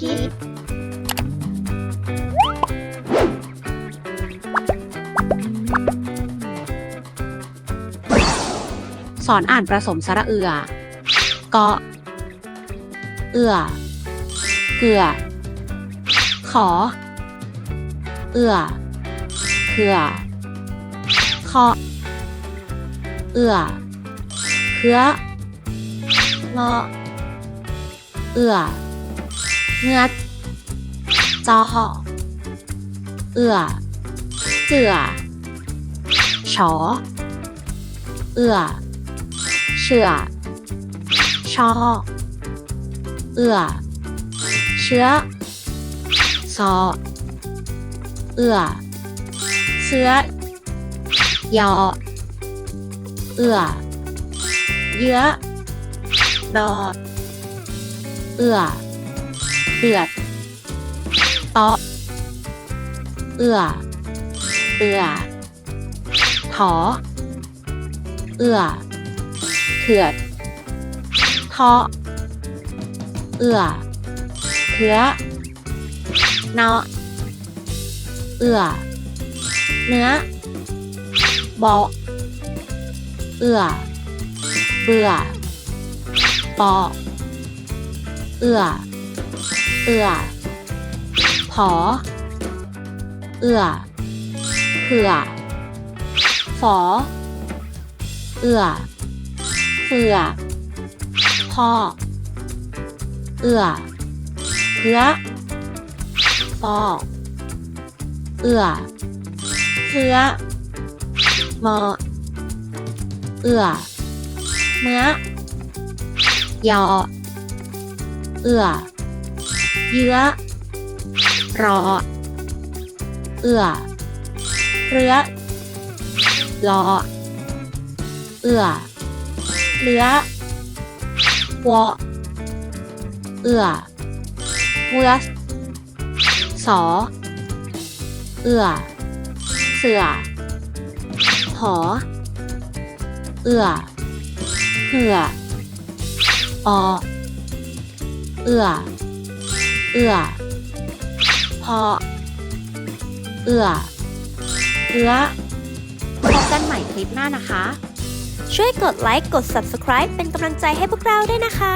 คิด สอนอ่านผสมสระเอือเกาะเอือ เกลือ ขอ เอือเขื่อคาะเอือเคือเงาะเอือ เงือจอหอเอือเจือชอเอื้อเชื่อชอเอื้อเชื้อซอเอื้อเสื้อยอเอื้อเยื้อดอเอื้อ เดือดตอเอื้อเอื้อถอ เอื้อเถือดทาะเอื้อเถือเนาะเอื้อเนื้อบอกเอื้อเบื่อปอเอื้อ เอื้อผอ เอื้อเผื่อฝอ เอื้อเฟือพ่อเอื้อเพื่อปอเอื้อเพื่อมอ เอื้อเมื่อยอ เอื้อ เยื้อ รอ เอื้อ เรือรอ เอื้อเหลือวอเอื้อเวือสอ เอื้อ เสือ หอ เอื้อ เหืออ เอื้อ เอื้อ พอ เอื้อ เอื้อพบกันใหม่คลิปหน้านะคะ ช่วยกดไลค์ กด subscribe เป็นกำลังใจให้พวกเราด้วยนะคะ